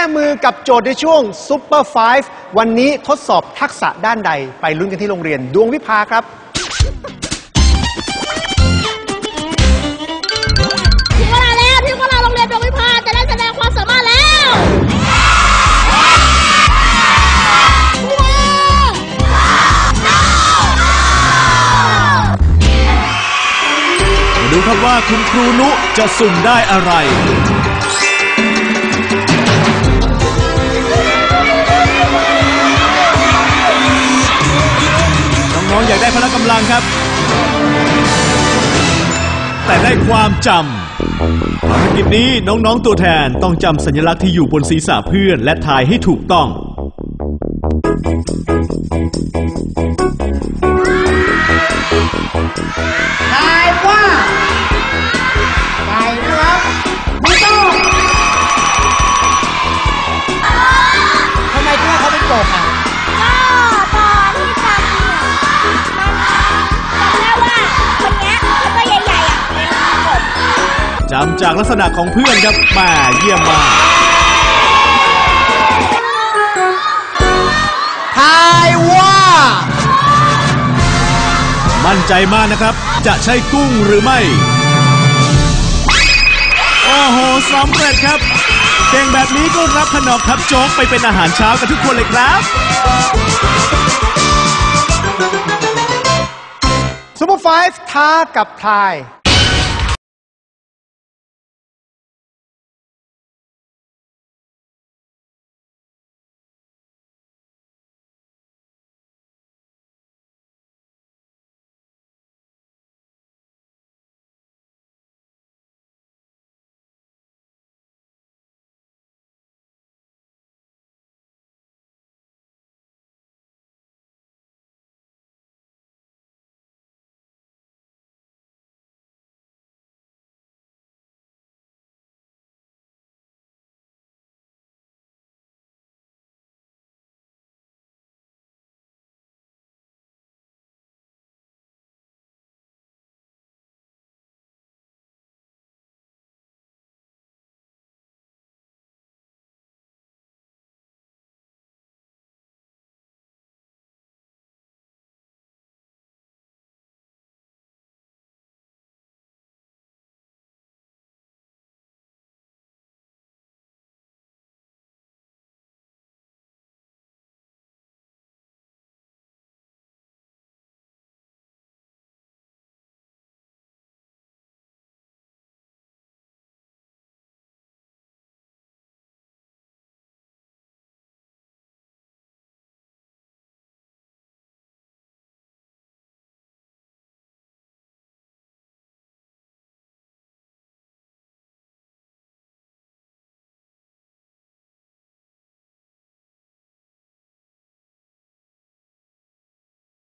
ก้มือกับโจทย์ในช่วง Super 5วันนี้ทดสอบทักษะด้านใด ไปลุ้นกันที่โรงเรียนดวงวิภาครับ ถึงเวลาแล้วถึงเวลาโรงเรียนดวงวิพาจะได้แสดงความสามารถแล้วว้าวมาดูครับว่าคุณครูนุจะสุ่มได้อะไร ลังครับ แต่ได้ความจำภารกิจนี้น้องๆตัวแทนต้องจำสัญลักษณ์ที่อยู่บนศีรษะเพื่อนและทายให้ถูกต้อง จำจากลักษณะของเพื่อนครับแหมาเยี่ยมมากทายว่า มั่นใจมากนะครับ จะใช่กุ้งหรือไม่ โอ้โหสำเร็จครับเก่งแบบนี้ก็รับขนมครับโจ๊กไปเป็นอาหารเช้ากันทุกคนเลยครับ Super 5ท้ากับทาย